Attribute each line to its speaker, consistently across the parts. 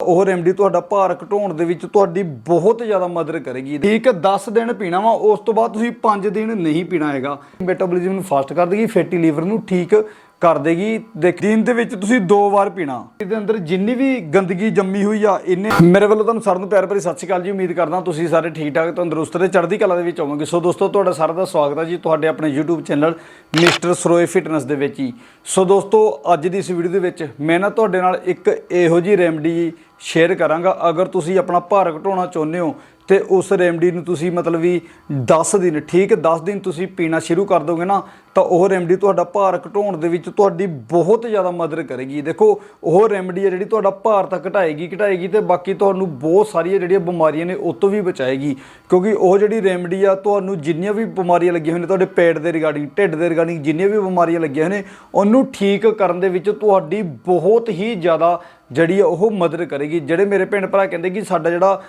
Speaker 1: ਉਹ ਰੈਮਡੀ ਤੁਹਾਡਾ ਭਾਰ ਘਟਾਉਣ ਦੇ ਵਿੱਚ ਤੁਹਾਡੀ ਬਹੁਤ ਜ਼ਿਆਦਾ ਮਦਦ ਕਰੇਗੀ। ਠੀਕ ਹੈ 10 ਦਿਨ ਪੀਣਾ ਵਾ, ਉਸ ਤੋਂ ਬਾਅਦ ਤੁਸੀਂ 5 ਦਿਨ ਨਹੀਂ ਪੀਣਾ ਹੈਗਾ। ਮੈਟਾਬੋਲਿਜ਼ਮ ਨੂੰ ਫਾਸਟ ਕਰ ਦੇਗੀ ਫੈਟੀ ਲੀਵਰ ਨੂੰ ਠੀਕ ਕਰ ਦੇਗੀ। ਦੇਖ, ਦਿਨ ਦੇ ਵਿੱਚ ਤੁਸੀਂ ਦੋ ਵਾਰ ਪੀਣਾ। ਇਹਦੇ ਅੰਦਰ ਜਿੰਨੀ ਵੀ ਗੰਦਗੀ ਜੰਮੀ ਹੋਈ ਆ ਇਹਨੇ ਮੇਰੇ ਵੱਲੋਂ ਤੁਹਾਨੂੰ ਸਾਰਿਆਂ ਨੂੰ ਪਿਆਰ ਭਰੀ ਸਤਿ ਸ਼੍ਰੀ ਅਕਾਲ ਜੀ। ਉਮੀਦ ਕਰਦਾ ਤੁਸੀਂ ਸਾਰੇ ਠੀਕ ਠਾਕ ਤੰਦਰੁਸਤ ਤੇ ਚੜ੍ਹਦੀ ਕਲਾ ਦੇ ਵਿੱਚ ਹੋਵੋਗੇ। ਸੋ ਦੋਸਤੋ, ਤੁਹਾਡਾ ਸਾਰਿਆਂ ਦਾ ਸਵਾਗਤ ਹੈ ਜੀ ਤੁਹਾਡੇ ਆਪਣੇ YouTube channel mister Saroye fitness ਦੇ ਵਿੱਚ ਹੀ। ਸੋ ਦੋਸਤੋ, ਅੱਜ ਦੀ ਇਸ ਵੀਡੀਓ ਦੇ ਵਿੱਚ ਮੈਂ ਨਾ ਤੁਹਾਡੇ ਨਾਲ ਇੱਕ ਇਹੋ ਜੀ ਰੈਮਡੀ ਸ਼ੇਅਰ ਕਰਾਂਗਾ। ਅਗਰ ਤੁਸੀਂ ਆਪਣਾ ਭਾਰ ਘਟਾਉਣਾ ਚਾਹੁੰਦੇ ਹੋ ਤੇ ਉਸ ਰੈਮਡੀ ਨੂੰ ਤੁਸੀਂ ਮਤਲਬ ਵੀ 10 ਦਿਨ, ਠੀਕ 10 ਦਿਨ ਤੁਸੀਂ ਪੀਣਾ ਸ਼ੁਰੂ ਕਰ ਦੋਗੇ ਨਾ, ਤਾਂ ਉਹ ਰੈਮਡੀ ਤੁਹਾਡਾ ਭਾਰ ਘਟਾਉਣ ਦੇ ਵਿੱਚ ਤੁਹਾਡੀ ਬਹੁਤ ਜ਼ਿਆਦਾ ਮਦਦ ਕਰੇਗੀ। ਦੇਖੋ, ਉਹ ਰੈਮਡੀ ਹੈ ਜਿਹੜੀ ਤੁਹਾਡਾ ਭਾਰ ਤਾਂ ਘਟਾਏਗੀ ਘਟਾਏਗੀ ਤੇ ਬਾਕੀ ਤੁਹਾਨੂੰ ਬਹੁਤ ਸਾਰੀਆਂ ਜਿਹੜੀਆਂ ਬਿਮਾਰੀਆਂ ਨੇ ਉਹ ਤੋਂ ਵੀ ਬਚਾਏਗੀ। ਕਿਉਂਕਿ ਉਹ ਜਿਹੜੀ ਰੈਮਡੀ ਆ, ਤੁਹਾਨੂੰ ਜਿੰਨੀਆਂ ਵੀ ਬਿਮਾਰੀਆਂ ਲੱਗੀਆਂ ਹੋਈਆਂ ਨੇ ਤੁਹਾਡੇ ਪੇਟ ਦੇ ਰਿਗਾਰਡਿੰਗ, ਢਿੱਡ ਦੇ ਰਿਗਾਰਡਿੰਗ ਜਿੰਨੀਆਂ ਵੀ ਬਿਮਾਰੀਆਂ ਲੱਗੀਆਂ ਹੋਈਆਂ ਨੇ, ਉਹਨੂੰ ਠੀਕ ਕਰਨ ਦੇ ਵਿੱਚ ਤੁਹਾਡੀ ਬਹੁਤ ਹੀ ਜ਼ਿਆਦਾ ਜਿਹੜੀ ਆ ਉਹ ਮਦਦ ਕਰੇਗੀ। ਜਿਹੜੇ ਮੇਰੇ ਭੈਣ ਭਰਾ ਕਹਿੰਦੇ ਕਿ ਸਾਡਾ ਜਿਹੜਾ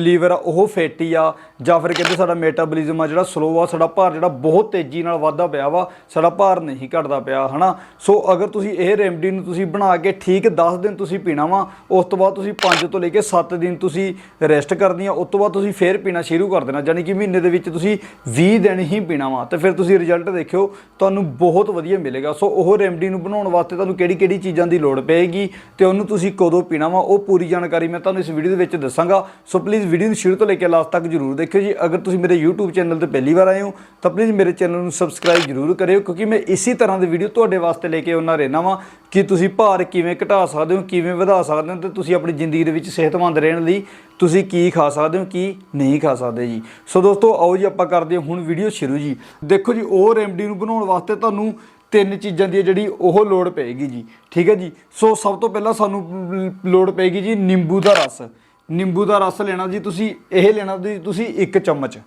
Speaker 1: ਲੀਵਰ ਆ, ਉਹ ਫੈਟੀ ਆ, ਜਾਂ ਫਿਰ ਕਹਿੰਦੇ ਸਾਡਾ ਮੈਟਾਬੋਲਿਜ਼ਮ ਆ, ਜਿਹੜਾ ਸਲੋ ਆ, ਸਾਡਾ ਭਾਰ ਜਿਹੜਾ ਬਹੁਤ ਤੇਜ਼ੀ ਨਾਲ ਵਾਧਾ ਪਿਆ ਵਾ, ਸਾਡਾ ਭਾਰ ਨਹੀਂ ਘਟਦਾ ਪਿਆ, ਹਨਾ? ਸੋ ਅਗਰ ਤੁਸੀਂ ਇਹ ਰੈਮਡੀ ਨੂੰ ਤੁਸੀਂ ਬਣਾ ਕੇ ਠੀਕ 10 ਦਿਨ ਤੁਸੀਂ ਪੀਣਾ ਵਾ, ਉਸ ਤੋਂ ਬਾਅਦ ਤੁਸੀਂ 5 ਤੋਂ ਲੈ ਕੇ 7 ਦਿਨ ਤੁਸੀਂ ਰੈਸਟ ਕਰਨੀ ਆ, ਉਸ ਤੋਂ ਬਾਅਦ ਤੁਸੀਂ ਫੇਰ ਪੀਣਾ ਸ਼ੁਰੂ ਕਰ ਦੇਣਾ ਯਾਨੀ ਕਿ ਮਹੀਨੇ ਦੇ ਵਿੱਚ ਤੁਸੀਂ 20 ਦਿਨ ਹੀ ਪੀਣਾ ਵਾ, ਤੇ ਫਿਰ ਤੁਸੀਂ ਰਿਜ਼ਲਟ ਦੇਖਿਓ, ਤੁਹਾਨੂੰ ਬਹੁਤ ਵਧੀਆ ਮਿਲੇਗਾ। ਸੋ ਉਹ ਰੈਮਡੀ ਨੂੰ ਬਣਾਉਣ ਵਾਸਤੇ ਤੁਹਾਨੂੰ ਕਿਹੜੀ ਕਿਹੜੀ ਚੀਜ਼ਾਂ ਦੀ ਲੋੜ ਪਏਗੀ, ਤੇ ਉਹਨੂੰ ਤੁਸੀਂ ਕਦੋਂ ਪੀਣਾ ਵਾ, ਉਹ ਪੂਰੀ ਜਾਣਕਾਰੀ ਮੈਂ ਤੁਹਾਨੂੰ ਇਸ ਵੀਡੀਓ ਦੇ ਵਿੱਚ ਦੱਸਾਂਗਾ। ਸੋ ਪਲੀਜ਼ ਵੀਡੀਓ ਨੂੰ ਸ਼ੁਰੂ ਤੋਂ ਲੈ ਕੇ ਲਾਸਟ ਤੱਕ ਜਰੂਰ ਦੇਖਿਓ ਜੀ। ਅਗਰ ਤੁਸੀਂ ਮੇਰੇ YouTube ਚੈਨਲ ਤੇ ਪਹਿਲੀ ਵਾਰ ਆਏ ਹੋ, ਤਾਂ ਪਲੀਜ਼ ਮੇਰੇ ਚੈਨਲ ਨੂੰ ਸਬਸਕ੍ਰਾਈਬ ਜਰੂਰ ਕਰਿਓ, ਕਿਉਂਕਿ ਮੈਂ ਇਸੇ ਤਰ੍ਹਾਂ ਦੇ ਵੀਡੀਓ ਤੁਹਾਡੇ ਵਾਸਤੇ ਲੈ ਕੇ ਆਉਣਾ ਰਹਿਣਾ ਵਾਂ ਕਿ ਤੁਸੀਂ ਭਾਰ ਕਿਵੇਂ ਘਟਾ ਸਕਦੇ ਹੋ, ਕਿਵੇਂ ਵਧਾ ਸਕਦੇ ਹੋ ਤੇ ਤੁਸੀਂ ਆਪਣੀ ਜ਼ਿੰਦਗੀ ਦੇ ਵਿੱਚ ਸਿਹਤਮੰਦ ਰਹਿਣ ਲਈ ਤੁਸੀਂ ਕੀ ਖਾ ਸਕਦੇ ਹੋ, ਕੀ ਨਹੀਂ ਖਾ ਸਕਦੇ ਜੀ। ਸੋ ਦੋਸਤੋ, ਆਓ ਜੀ ਆਪਾਂ ਕਰਦੇ ਹਾਂ ਹੁਣ ਵੀਡੀਓ ਸ਼ੁਰੂ ਜੀ। ਦੇਖੋ ਜੀ, ਉਹ ਰੈਮਡੀ ਨੂੰ ਬਣਾਉਣ ਵਾਸਤੇ ਤੁਹਾਨੂੰ ਤਿੰਨ ਚੀਜ਼ਾਂ ਦੀ ਜਿਹੜੀ ਉਹ ਲੋੜ ਪਏਗੀ ਜੀ। ਠੀਕ ਹੈ ਜੀ? ਸੋ ਸਭ ਤੋਂ ਪਹਿਲਾਂ ਸਾਨੂੰ ਲੋੜ ਪਏਗੀ ਜੀ ਨਿੰਬੂ ਦਾ ਰਸ। ਨਿੰਬੂ ਦਾ ਰਸ ਲੈਣਾ ਜੀ ਤੁਸੀਂ, ਇਹ ਲੈਣਾ ਤੁਸੀਂ ਇੱਕ ਚਮਚ।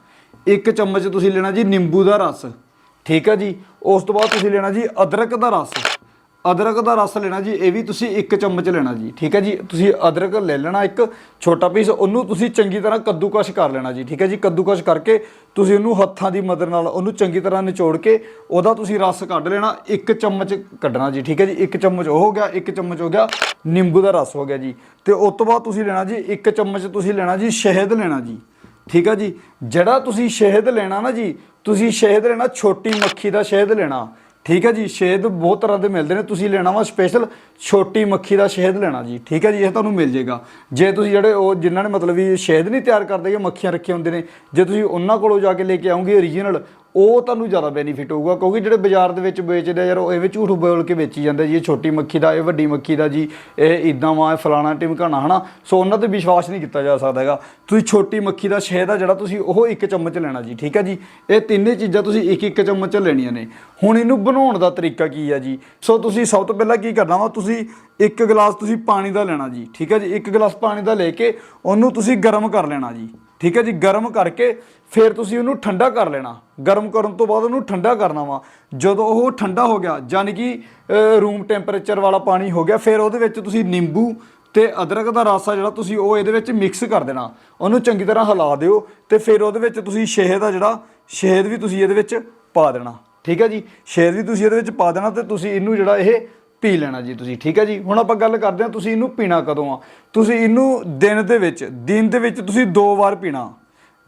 Speaker 1: ਇੱਕ ਚਮਚ ਤੁਸੀਂ ਲੈਣਾ ਜੀ ਨਿੰਬੂ ਦਾ ਰਸ। ਠੀਕ ਹੈ ਜੀ? ਉਸ ਤੋਂ ਬਾਅਦ ਤੁਸੀਂ ਲੈਣਾ ਜੀ ਅਦਰਕ ਦਾ ਰਸ। ਅਦਰਕ ਦਾ ਰਸ ਲੈਣਾ ਜੀ, ਇਹ ਵੀ ਤੁਸੀਂ ਇੱਕ ਚਮਚ ਲੈਣਾ ਜੀ, ਠੀਕ ਹੈ ਜੀ? ਤੁਸੀਂ ਅਦਰਕ ਲੈ ਲੈਣਾ ਇੱਕ ਛੋਟਾ ਪੀਸ ਉਹਨੂੰ ਤੁਸੀਂ ਚੰਗੀ ਤਰ੍ਹਾਂ ਕੱਦੂਕਸ਼ ਕਰ ਲੈਣਾ ਜੀ, ਠੀਕ ਹੈ ਜੀ? ਕੱਦੂਕਸ਼ ਕਰਕੇ ਤੁਸੀਂ ਉਹਨੂੰ ਹੱਥਾਂ ਦੀ ਮਦਦ ਨਾਲ ਉਹਨੂੰ ਚੰਗੀ ਤਰ੍ਹਾਂ ਨਿਚੋੜ ਕੇ ਉਹਦਾ ਤੁਸੀਂ ਰਸ ਕੱਢ ਲੈਣਾ, ਇੱਕ ਚਮਚ ਕੱਢਣਾ ਜੀ, ਠੀਕ ਹੈ ਜੀ? ਇੱਕ ਚਮਚ ਉਹ ਹੋ ਗਿਆ, ਇੱਕ ਚਮਚ ਹੋ ਗਿਆ, ਨਿੰਬੂ ਦਾ ਰਸ ਹੋ ਗਿਆ ਜੀ। ਤੇ ਉਸ ਤੋਂ ਬਾਅਦ ਤੁਸੀਂ ਲੈਣਾ ਜੀ, ਇੱਕ ਚਮਚ ਤੁਸੀਂ ਲੈਣਾ ਜੀ, ਸ਼ਹਿਦ ਲੈਣਾ ਜੀ, ਠੀਕ ਹੈ ਜੀ? ਜਿਹੜਾ ਤੁਸੀਂ ਸ਼ਹਿਦ ਲੈਣਾ ਨਾ ਜੀ, ਤੁਸੀਂ ਸ਼ਹਿਦ ਲੈਣਾ ਛੋਟੀ ਮੱਖੀ ਦਾ ਸ਼ਹਿਦ ਲੈਣਾ। ਠੀਕ ਹੈ ਜੀ, ਸ਼ਹਿਦ ਬਹੁਤ ਤਰ੍ਹਾਂ ਦੇ ਮਿਲਦੇ ਨੇ। ਤੁਸੀਂ ਲੈਣਾ ਵਾ ਸਪੈਸ਼ਲ ਛੋਟੀ ਮੱਖੀ ਦਾ ਸ਼ਹਿਦ ਲੈਣਾ ਜੀ। ਠੀਕ ਹੈ ਜੀ, ਇਹ ਤੁਹਾਨੂੰ ਮਿਲ ਜੇਗਾ ਜੇ ਤੁਸੀਂ ਜਿਹੜੇ ਉਹ ਜਿਨ੍ਹਾਂ ਨੇ ਮਤਲਬ ਵੀ ਸ਼ਹਿਦ ਨਹੀਂ ਤਿਆਰ ਕਰਦੇ ਕਿ ਮੱਖੀਆਂ ਰੱਖੇ ਹੁੰਦੇ ਨੇ, ਜੇ ਤੁਸੀਂ ਉਹਨਾਂ ਕੋਲੋਂ ਜਾ ਕੇ ਲੈ ਕੇ ਆਉਂਗੇ ਓਰੀਜਨਲ ਉਹ ਤੁਹਾਨੂੰ ਜ਼ਿਆਦਾ ਬੈਨੀਫਿਟ ਹੋਊਗਾ, ਕਿਉਂਕਿ ਜਿਹੜੇ ਬਾਜ਼ਾਰ ਦੇ ਵਿੱਚ ਵੇਚਦੇ ਆ ਯਾਰ, ਉਹ ਐਵੇਂ ਝੂਠ ਬੋਲ ਕੇ ਵੇਚੀ ਜਾਂਦੇ ਜੀ, ਇਹ ਛੋਟੀ ਮੱਖੀ ਦਾ, ਇਹ ਵੱਡੀ ਮੱਖੀ ਦਾ ਜੀ, ਇਹ ਇਦਾਂ ਵਾ, ਇਹ ਫਲਾਣਾ ਟਿਮਕਾਣਾ ਹਨਾ? ਸੋ ਉਹਨਾਂ ਤੇ ਵਿਸ਼ਵਾਸ ਨਹੀਂ ਕੀਤਾ ਜਾ ਸਕਦਾ ਹੈਗਾ। ਤੁਸੀਂ ਛੋਟੀ ਮੱਖੀ ਦਾ ਸ਼ਹਿਦ ਆ ਜਿਹੜਾ ਤੁਸੀਂ ਉਹ ਇੱਕ ਚਮਚ ਲੈਣਾ ਜੀ, ਠੀਕ ਹੈ ਜੀ? ਇਹ ਤਿੰਨੇ ਚੀਜ਼ਾਂ ਤੁਸੀਂ ਇੱਕ ਇੱਕ ਚਮਚ ਲੈਣੀਆਂ ਨੇ। ਹੁਣ ਇਹਨੂੰ ਬਣਾਉਣ ਦਾ ਤਰੀਕਾ ਕੀ ਆ ਜੀ? ਸੋ ਤੁਸੀਂ ਸਭ ਤੋਂ ਪਹਿਲਾਂ ਕੀ ਕਰਨਾ ਵਾ, ਤੁਸੀਂ ਇੱਕ ਗਲਾਸ ਤੁਸੀਂ ਪਾਣੀ ਦਾ ਲੈਣਾ ਜੀ, ਠੀਕ ਹੈ ਜੀ? ਇੱਕ ਗਲਾਸ ਪਾਣੀ ਦਾ ਲੈ ਕੇ ਉਹਨੂੰ ਤੁਸੀਂ ਗਰਮ ਕਰ ਲੈਣਾ ਜੀ, ਠੀਕ ਹੈ ਜੀ? ਗਰਮ ਕਰਕੇ ਫਿਰ ਤੁਸੀਂ ਉਹਨੂੰ ਠੰਡਾ ਕਰ ਲੈਣਾ। ਗਰਮ ਕਰਨ ਤੋਂ ਬਾਅਦ ਉਹਨੂੰ ਠੰਡਾ ਕਰਨਾ ਵਾ। ਜਦੋਂ ਉਹ ਠੰਡਾ ਹੋ ਗਿਆ ਯਾਨੀ ਕਿ ਰੂਮ ਟੈਂਪਰੇਚਰ ਵਾਲਾ ਪਾਣੀ ਹੋ ਗਿਆ, ਫਿਰ ਉਹਦੇ ਵਿੱਚ ਤੁਸੀਂ ਨਿੰਬੂ ਤੇ ਅਦਰਕ ਦਾ ਰਸ ਆ ਜਿਹੜਾ ਤੁਸੀਂ ਉਹ ਇਹਦੇ ਵਿੱਚ ਮਿਕਸ ਕਰ ਦੇਣਾ। ਉਹਨੂੰ ਚੰਗੀ ਤਰ੍ਹਾਂ ਹਿਲਾ ਦਿਓ ਤੇ ਫਿਰ ਉਹਦੇ ਵਿੱਚ ਤੁਸੀਂ ਸ਼ਹਿਦ ਆ ਜਿਹੜਾ, ਸ਼ਹਿਦ ਵੀ ਤੁਸੀਂ ਇਹਦੇ ਵਿੱਚ ਪਾ ਦੇਣਾ। ਠੀਕ ਹੈ ਜੀ? ਸ਼ਹਿਦ ਵੀ ਤੁਸੀਂ ਇਹਦੇ ਵਿੱਚ ਪਾ ਦੇਣਾ ਤੇ ਤੁਸੀਂ ਇਹਨੂੰ ਜਿਹੜਾ ਇਹ ਪੀ ਲੈਣਾ ਜੀ ਤੁਸੀਂ, ਠੀਕ ਹੈ ਜੀ? ਹੁਣ ਆਪਾਂ ਗੱਲ ਕਰਦੇ ਹਾਂ, ਤੁਸੀਂ ਇਹਨੂੰ ਪੀਣਾ ਕਦੋਂ ਆ? ਤੁਸੀਂ ਇਹਨੂੰ ਦਿਨ ਦੇ ਵਿੱਚ, ਦਿਨ ਦੇ ਵਿੱਚ ਤੁਸੀਂ ਦੋ ਵਾਰ ਪੀਣਾ।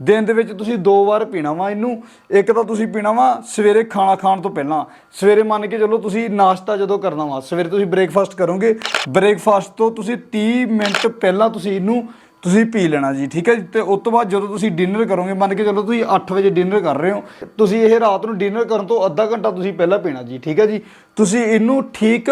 Speaker 1: ਦਿਨ ਦੇ ਵਿੱਚ ਤੁਸੀਂ ਦੋ ਵਾਰ ਪੀਣਾ ਵਾ ਇਹਨੂੰ, ਇੱਕ ਤਾਂ ਤੁਸੀਂ ਪੀਣਾ ਵਾ ਸਵੇਰੇ ਖਾਣਾ ਖਾਣ ਤੋਂ ਪਹਿਲਾਂ। ਸਵੇਰੇ ਮੰਨ ਕੇ ਚੱਲੋ ਤੁਸੀਂ ਨਾਸ਼ਤਾ ਜਦੋਂ ਕਰਨਾ ਵਾ, ਸਵੇਰੇ ਤੁਸੀਂ ਬ੍ਰੇਕਫਾਸਟ ਕਰੋਗੇ। ਬ੍ਰੇਕਫਾਸਟ ਤੋਂ ਤੁਸੀਂ 30 ਮਿੰਟ ਪਹਿਲਾਂ ਤੁਸੀਂ ਇਹਨੂੰ ਤੁਸੀਂ ਪੀ ਲੈਣਾ ਜੀ, ਠੀਕ ਹੈ ਜੀ? ਤੇ ਉਸ ਤੋਂ ਬਾਅਦ ਜਦੋਂ ਤੁਸੀਂ ਡਿਨਰ ਕਰੋਗੇ, ਮੰਨ ਕੇ ਚਲੋ ਤੁਸੀਂ 8 ਵਜੇ ਡਿਨਰ ਕਰ ਰਹੇ ਹੋ, ਤੁਸੀਂ ਇਹ ਰਾਤ ਨੂੰ ਡਿਨਰ ਕਰਨ ਤੋਂ ਅੱਧਾ ਘੰਟਾ ਤੁਸੀਂ ਪਹਿਲਾਂ ਪੀਣਾ ਜੀ, ਠੀਕ ਹੈ ਜੀ? ਤੁਸੀਂ ਇਹਨੂੰ ਠੀਕ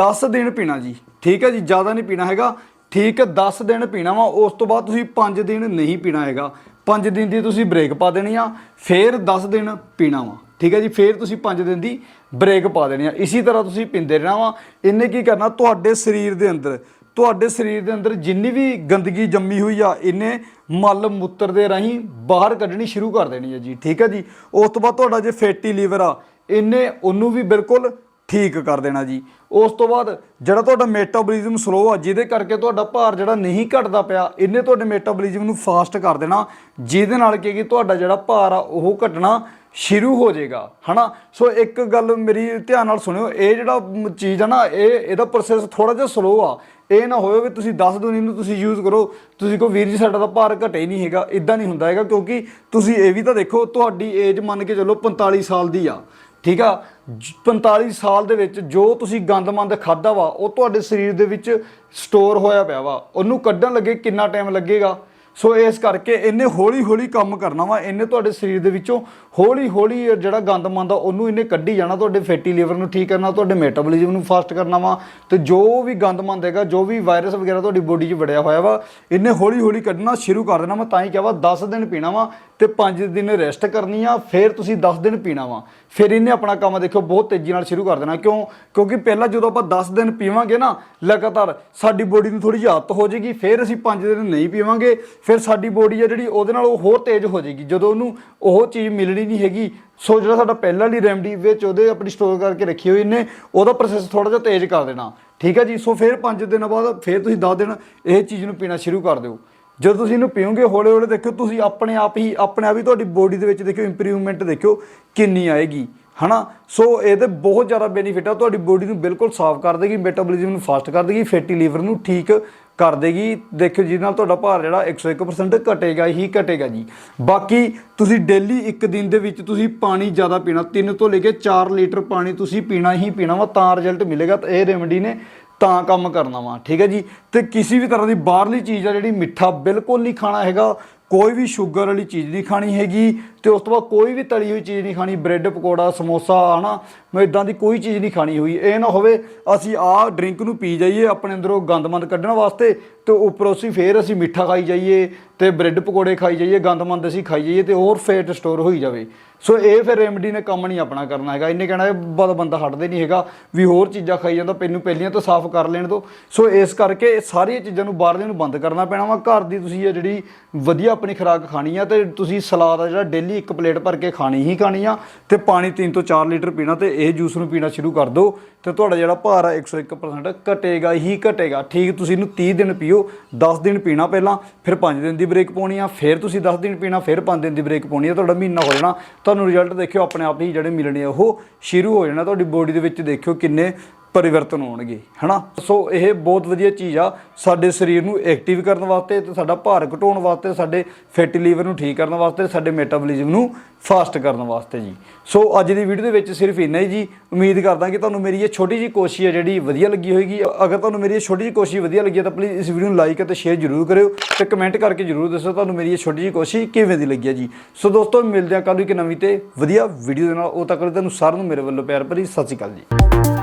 Speaker 1: 10 ਦਿਨ ਪੀਣਾ ਜੀ, ਠੀਕ ਹੈ ਜੀ? ਜ਼ਿਆਦਾ ਨਹੀਂ ਪੀਣਾ ਹੈਗਾ। ਠੀਕ 10 ਦਿਨ ਪੀਣਾ ਵਾ, ਉਸ ਤੋਂ ਬਾਅਦ ਤੁਸੀਂ 5 ਦਿਨ ਨਹੀਂ ਪੀਣਾ ਹੈਗਾ। 5 ਦਿਨ ਦੀ ਤੁਸੀਂ ਬ੍ਰੇਕ ਪਾ ਦੇਣੀ ਆ, ਫਿਰ 10 ਦਿਨ ਪੀਣਾ ਵਾ। ਠੀਕ ਹੈ ਜੀ? ਫਿਰ ਤੁਸੀਂ 5 ਦਿਨ ਦੀ ਬ੍ਰੇਕ ਪਾ ਦੇਣੀ ਆ। ਇਸੇ ਤਰ੍ਹਾਂ ਤੁਸੀਂ ਪੀਂਦੇ ਰਹਿਣਾ ਵਾ। ਇਹਨੇ ਕੀ ਕਰਨਾ? ਤੁਹਾਡੇ ਸਰੀਰ ਦੇ ਅੰਦਰ, ਤੁਹਾਡੇ ਸਰੀਰ ਦੇ ਅੰਦਰ ਜਿੰਨੀ ਵੀ ਗੰਦਗੀ ਜੰਮੀ ਹੋਈ ਆ, ਇਹਨੇ ਮਲ ਮੂਤਰ ਦੇ ਰਾਹੀਂ ਬਾਹਰ ਕੱਢਣੀ ਸ਼ੁਰੂ ਕਰ ਦੇਣੀ ਹੈ ਜੀ। ਠੀਕ ਹੈ ਜੀ? ਉਸ ਤੋਂ ਬਾਅਦ ਤੁਹਾਡਾ ਜੇ ਫੈਟੀ ਲੀਵਰ ਆ, ਇਹਨੇ ਉਹਨੂੰ ਵੀ ਬਿਲਕੁਲ ਠੀਕ ਕਰ ਦੇਣਾ ਜੀ। ਉਸ ਤੋਂ ਬਾਅਦ ਜਿਹੜਾ ਤੁਹਾਡਾ ਮੈਟਾਬੋਲਿਜ਼ਮ ਸਲੋ ਆ, ਜਿਹਦੇ ਕਰਕੇ ਤੁਹਾਡਾ ਭਾਰ ਜਿਹੜਾ ਨਹੀਂ ਘਟਦਾ ਪਿਆ, ਇਹਨੇ ਤੁਹਾਡੇ ਮੈਟਾਬੋਲਿਜ਼ਮ ਨੂੰ ਫਾਸਟ ਕਰ ਦੇਣਾ। ਜਿਹਦੇ ਨਾਲ ਕੀ ਕਿ ਤੁਹਾਡਾ ਜਿਹੜਾ ਭਾਰ ਆ, ਉਹ ਘਟਣਾ ਸ਼ੁਰੂ ਹੋ ਜਾਏਗਾ। ਹਨਾ? ਸੋ ਇੱਕ ਗੱਲ ਮੇਰੀ ਧਿਆਨ ਨਾਲ ਸੁਣਿਓ, ਇਹ ਜਿਹੜਾ ਚੀਜ਼ ਆ ਨਾ, ਇਹ, ਇਹਦਾ ਪ੍ਰੋਸੈਸ ਥੋੜਾ ਜਿਹਾ ਸਲੋ ਆ। ਇਹ ਨਾ ਹੋਵੇ ਵੀ ਤੁਸੀਂ 10 ਦਿਨ ਇਹਨੂੰ ਤੁਸੀਂ ਯੂਜ਼ ਕਰੋ, ਤੁਸੀਂ ਕੋ ਵੀਰ ਜੀ ਸਾਡਾ ਤਾਂ ਭਾਰ ਘਟੇ ਹੀ ਨਹੀਂ ਹੈਗਾ ਇਦਾਂ ਨਹੀਂ ਹੁੰਦਾ ਹੈਗਾ, ਕਿਉਂਕਿ ਤੁਸੀਂ ਇਹ ਵੀ ਤਾਂ ਦੇਖੋ, ਤੁਹਾਡੀ ਏਜ ਮੰਨ ਕੇ ਚੱਲੋ 45 ਸਾਲ ਦੀ ਆ। ਠੀਕ ਆ? ਜ- 45 ਸਾਲ ਦੇ ਵਿੱਚ ਜੋ ਤੁਸੀਂ ਗੰਦਮੰਦ ਖਾਦਾ ਵਾ, ਉਹ ਤੁਹਾਡੇ ਸਰੀਰ ਦੇ ਵਿੱਚ ਸਟੋਰ ਹੋਇਆ ਪਿਆ ਵਾ। ਉਹਨੂੰ ਕੱਢਣ ਲੱਗੇ ਕਿੰਨਾ ਟਾਈਮ ਲੱਗੇਗਾ? ਸੋ ਇਸ ਕਰਕੇ ਇਹਨੇ ਹੌਲੀ ਹੌਲੀ ਕੰਮ ਕਰਨਾ ਵਾ ਇਹਨੇ ਤੁਹਾਡੇ ਸਰੀਰ ਦੇ ਵਿੱਚੋਂ ਹੌਲੀ ਹੌਲੀ ਜਿਹੜਾ ਗੰਦਮੰਦ ਆ, ਉਹਨੂੰ ਇਹਨੇ ਕੱਢੀ ਜਾਣਾ, ਤੁਹਾਡੇ ਫੈਟੀ ਲੀਵਰ ਨੂੰ ਠੀਕ ਕਰਨਾ, ਤੁਹਾਡੇ ਮੈਟਾਬੋਲਿਜ਼ਮ ਨੂੰ ਫਾਸਟ ਕਰਨਾ ਵਾ, ਤੇ ਜੋ ਵੀ ਗੰਦ ਗੰਦਮੰਦ ਹੈਗਾ, ਜੋ ਵੀ ਵਾਇਰਸ ਵਗੈਰਾ ਤੁਹਾਡੀ ਬੋਡੀ 'ਚ ਵੜਿਆ ਹੋਇਆ ਵਾ ਇਹਨੇ ਹੌਲੀ ਹੌਲੀ ਕੱਢਣਾ ਸ਼ੁਰੂ ਕਰ ਦੇਣਾ ਮੈਂ ਤਾਂ ਹੀ ਕਿਹਾ ਵਾ 10 ਦਿਨ ਪੀਣਾ ਵਾ ਤੇ 5 ਦਿਨ ਰੈਸਟ ਕਰਨੀ ਆ, ਫਿਰ ਤੁਸੀਂ 10 ਦਿਨ ਪੀਣਾ ਵਾ। ਫਿਰ ਇਹਨੇ ਆਪਣਾ ਕੰਮ ਦੇਖੋ ਬਹੁਤ ਤੇਜ਼ੀ ਨਾਲ ਸ਼ੁਰੂ ਕਰ ਦੇਣਾ। ਕਿਉਂ? ਕਿਉਂਕਿ ਪਹਿਲਾਂ ਜਦੋਂ ਆਪਾਂ 10 ਦਿਨ ਪੀਵਾਂਗੇ ਨਾ, ਲਗਾਤਾਰ ਸਾਡੀ ਬੋਡੀ ਨੂੰ ਥੋੜੀ ਜਿਹੀ ਆਦਤ ਹੋ ਜਾਏਗੀ, ਫਿਰ ਅਸੀਂ 5 ਦਿਨ ਨਹੀਂ ਪੀਵਾਂਗੇ ਫਿਰ ਸਾਡੀ ਬੋਡੀ ਆ ਜਿਹੜੀ ਉਹਦੇ ਨਾਲ ਉਹ ਹੋਰ ਤੇਜ਼ ਹੋ ਜਾਏਗੀ। ਜਦੋਂ ਉਹਨੂੰ ਉਹ ਚੀਜ਼ ਮਿਲਣੀ ਨਹੀਂ ਹੈਗੀ, ਸੋ ਜਿਹੜਾ ਸਾਡਾ ਪਹਿਲਾਂ ਵਾਲੀ ਰੈਮਡੀ ਵਿੱਚ ਉਹਦੇ ਆਪਣੀ ਸਟੋਰ ਕਰਕੇ ਰੱਖੀ ਹੋਈ ਨੇ, ਉਹਦਾ ਪ੍ਰੋਸੈਸ ਥੋੜਾ ਜਿਹਾ ਤੇਜ਼ ਕਰ ਦੇਣਾ। ਠੀਕ ਹੈ ਜੀ? ਸੋ ਫਿਰ 5 ਦਿਨਾਂ ਬਾਅਦ ਫਿਰ ਤੁਸੀਂ 10 ਦਿਨ ਇਹ ਚੀਜ਼ ਨੂੰ ਪੀਣਾ ਸ਼ੁਰੂ ਕਰ ਦਿਓ। ਜਦੋਂ ਤੁਸੀਂ ਇਹਨੂੰ ਪੀਓਗੇ ਹੌਲੇ ਹੌਲੇ ਦੇਖਿਓ, ਤੁਸੀਂ ਆਪਣੇ ਆਪ ਹੀ, ਆਪਣੇ ਆਪ ਹੀ ਤੁਹਾਡੀ ਬੋਡੀ ਦੇ ਵਿੱਚ ਦੇਖਿਓ ਇੰਪਰੂਵਮੈਂਟ ਦੇਖਿਓ ਕਿੰਨੀ ਆਏਗੀ। ਹਨਾ? ਸੋ ਇਹਦੇ ਬਹੁਤ ਜ਼ਿਆਦਾ ਬੈਨੀਫਿਟ ਆ, ਤੁਹਾਡੀ ਬੋਡੀ ਨੂੰ ਬਿਲਕੁਲ ਸਾਫ਼ ਕਰ ਦੇਗੀ ਮੈਟਾਬੋਲਿਜ਼ਮ ਨੂੰ ਫਾਸਟ ਕਰ ਦੇਗੀ ਫੈਟੀ ਲੀਵਰ ਨੂੰ ਠੀਕ ਕਰ ਦੇਗੀ। ਦੇਖਿਓ ਜਿਹਦੇ ਨਾਲ ਤੁਹਾਡਾ ਭਾਰ ਜਿਹੜਾ 101% ਘਟੇਗਾ, ਹੀ ਘਟੇਗਾ ਜੀ। ਬਾਕੀ ਤੁਸੀਂ ਡੇਲੀ ਇੱਕ ਦਿਨ ਦੇ ਵਿੱਚ ਤੁਸੀਂ ਪਾਣੀ ਜ਼ਿਆਦਾ ਪੀਣਾ 3 ਤੋਂ ਲੈ ਕੇ 4 ਲੀਟਰ ਪਾਣੀ ਤੁਸੀਂ ਪੀਣਾ ਹੀ ਪੀਣਾ ਵਾ, ਤਾਂ ਰਿਜ਼ਲਟ ਮਿਲੇਗਾ। ਤਾਂ ਇਹ ਰੈਮਡੀ ਨੇ ਤਾਂ ਕੰਮ ਕਰਨਾ ਵਾ, ਠੀਕ ਹੈ ਜੀ? ਤੇ ਕਿਸੇ ਵੀ ਤਰ੍ਹਾਂ ਦੀ ਬਾਹਰਲੀ ਚੀਜ਼ ਆ ਜਿਹੜੀ ਮਿੱਠਾ ਬਿਲਕੁਲ ਨਹੀਂ ਖਾਣਾ ਹੈਗਾ, ਕੋਈ ਵੀ ਸ਼ੂਗਰ ਵਾਲੀ ਚੀਜ਼ ਨਹੀਂ ਖਾਣੀ ਹੈਗੀ, ਤੇ ਉਸ ਤੋਂ ਬਾਅਦ ਕੋਈ ਵੀ ਤਲੀ ਹੋਈ ਚੀਜ਼ ਨਹੀਂ ਖਾਣੀ ਬ੍ਰੈਡ ਪਕੌੜਾ, ਸਮੋਸਾ, ਹਨਾ ਮੈਂ ਇਦਾਂ ਦੀ ਕੋਈ ਚੀਜ਼ ਨਹੀਂ ਖਾਣੀ ਹੋਈ। ਇਹ ਨਾ ਹੋਵੇ ਅਸੀਂ ਆਹ ਡਰਿੰਕ ਨੂੰ ਪੀ ਜਾਈਏ, ਆਪਣੇ ਅੰਦਰੋਂ ਗੰਦਮੰਦ ਕੱਢਣ ਵਾਸਤੇ ਤੇ ਉੱਪਰੋਂ ਅਸੀਂ ਫੇਰ ਅਸੀਂ ਮਿੱਠਾ ਖਾਈ ਜਾਈਏ ਤੇ ਬ੍ਰੈਡ ਪਕੌੜੇ ਖਾਈ ਜਾਈਏ, ਗੰਦਮੰਦ ਅਸੀਂ ਖਾਈ ਜਾਈਏ ਤੇ ਹੋਰ ਫੈਟ ਸਟੋਰ ਹੋਈ ਜਾਵੇ। ਸੋ ਇਹ ਫਿਰ ਰੈਮਡੀ ਨੇ ਕੰਮ ਨਹੀਂ ਆਪਣਾ ਕਰਨਾ ਹੈਗਾ। ਇਹਨੇ ਕਹਿਣਾ ਬਦ ਬੰਦਾ ਹਟਦੇ ਨਹੀਂ ਹੈਗਾ। ਵੀ ਹੋਰ ਚੀਜ਼ਾਂ ਖਾਈ ਜਾਂਦਾ ਪੈਨੂੰ ਪਹਿਲੀਆਂ ਤਾਂ ਸਾਫ਼ ਕਰ ਲੈਣ ਤੋਂ ਸੋ ਇਸ ਕਰਕੇ ਇਹ ਸਾਰੀਆਂ ਚੀਜ਼ਾਂ ਨੂੰ ਬਾਹਰਲੀਆਂ ਨੂੰ ਬੰਦ ਕਰਨਾ ਪੈਣਾ ਵਾ। ਘਰ ਦੀ ਤੁਸੀਂ ਇਹ ਜਿਹੜੀ ਵਧੀਆ ਆਪਣੀ ਖੁਰਾਕ ਖਾਣੀ ਆ ਤੇ ਤੁਸੀਂ ਸਲਾਦ ਆ ਜਿਹੜਾ ਡੇਲੀ ਇੱਕ ਪਲੇਟ ਭਰ ਕੇ ਖਾਣੀ ਹੀ ਖਾਣੀ ਆ ਤੇ ਪਾਣੀ 3 ਤੋਂ 4 ਲੀਟਰ ਪੀਣਾ ਤੇ ਇਹ ਜੂਸ ਨੂੰ ਪੀਣਾ ਸ਼ੁਰੂ ਕਰ ਦਿਓ ਤੇ ਤੁਹਾਡਾ ਜਿਹੜਾ ਭਾਰ ਆ 101% ਘਟੇਗਾ ਹੀ ਘਟੇਗਾ। ਠੀਕ, ਤੁਸੀਂ ਇਹਨੂੰ 30 ਦਿਨ ਪੀਓ 10 ਦਿਨ ਪੀਣਾ ਪਹਿਲਾਂ, ਫਿਰ 5 ਦਿਨ ਦੀ ਬ੍ਰੇਕ ਪਾਉਣੀ ਆ, ਫਿਰ ਤੁਸੀਂ 10 ਦਿਨ ਪੀਣਾ, ਫਿਰ 5 ਦਿਨ ਦੀ ਬ੍ਰੇਕ ਪਾਉਣੀ ਆ, ਤੁਹਾਡਾ ਮਹੀਨਾ ਹੋ ਜਾਣਾ। ਤੁਹਾਨੂੰ ਰਿਜ਼ਲਟ ਦੇਖਿਓ, ਆਪਣੇ ਆਪ ਹੀ ਜਿਹੜੇ ਮਿਲਣੇ ਆ, ਉਹ ਸ਼ੁਰੂ ਹੋ ਜਾਣਾ। ਤੁਹਾਡੀ ਬੋਡੀ ਦੇ ਵਿੱਚ ਦੇਖਿਓ ਕਿੰਨੇ ਪਰਿਵਰਤਨ ਹੋਣਗੇ, ਹਨਾ? ਸੋ ਇਹ ਬਹੁਤ ਵਧੀਆ ਚੀਜ਼ ਆ, ਸਾਡੇ ਸਰੀਰ ਨੂੰ ਐਕਟਿਵ ਕਰਨ ਵਾਸਤੇ ਤੇ ਸਾਡਾ ਭਾਰ ਘਟਾਉਣ ਵਾਸਤੇ, ਸਾਡੇ ਫੈਟੀ ਲੀਵਰ ਨੂੰ ਠੀਕ ਕਰਨ ਵਾਸਤੇ, ਸਾਡੇ ਮੈਟਾਬੋਲਿਜ਼ਮ ਨੂੰ ਫਾਸਟ ਕਰਨ ਵਾਸਤੇ ਜੀ। ਸੋ ਅੱਜ ਦੀ ਵੀਡੀਓ ਦੇ ਵਿੱਚ ਸਿਰਫ ਇੰਨਾ ਹੀ ਜੀ। ਉਮੀਦ ਕਰਦਾ ਕਿ ਤੁਹਾਨੂੰ ਮੇਰੀ ਇਹ ਛੋਟੀ ਜੀ ਕੋਸ਼ਿਸ਼ ਹੈ ਜਿਹੜੀ ਵਧੀਆ ਲੱਗੀ ਹੋਏਗੀ। ਅਗਰ ਤੁਹਾਨੂੰ ਮੇਰੀ ਇਹ ਛੋਟੀ ਜੀ ਕੋਸ਼ਿਸ਼ ਵਧੀਆ ਲੱਗੀ ਹੈ ਤਾਂ ਪਲੀਜ਼ ਇਸ ਵੀਡੀਓ ਨੂੰ ਲਾਈਕ ਅਤੇ ਸ਼ੇਅਰ ਜ਼ਰੂਰ ਕਰਿਓ ਤੇ ਕਮੈਂਟ ਕਰਕੇ ਜ਼ਰੂਰ ਦੱਸੋ ਤੁਹਾਨੂੰ ਮੇਰੀ ਇਹ ਛੋਟੀ ਜੀ ਕੋਸ਼ਿਸ਼ ਕਿਵੇਂ ਦੀ ਲੱਗੀ ਹੈ ਜੀ। ਸੋ ਦੋਸਤੋ, ਮਿਲਦੇ ਹਾਂ ਕੱਲ੍ਹ ਇੱਕ ਨਵੀਂ ਤੇ ਵਧੀਆ ਵੀਡੀਓ ਦੇ ਨਾਲ। ਉਹ ਤੱਕ ਤੁਹਾਨੂੰ ਸਾਰਿਆਂ ਨੂੰ ਮੇਰੇ ਵੱਲੋਂ ਪਿਆਰ ਭਰੀ ਸਤਿ ਸ਼੍ਰੀ ਅਕਾਲ ਜੀ।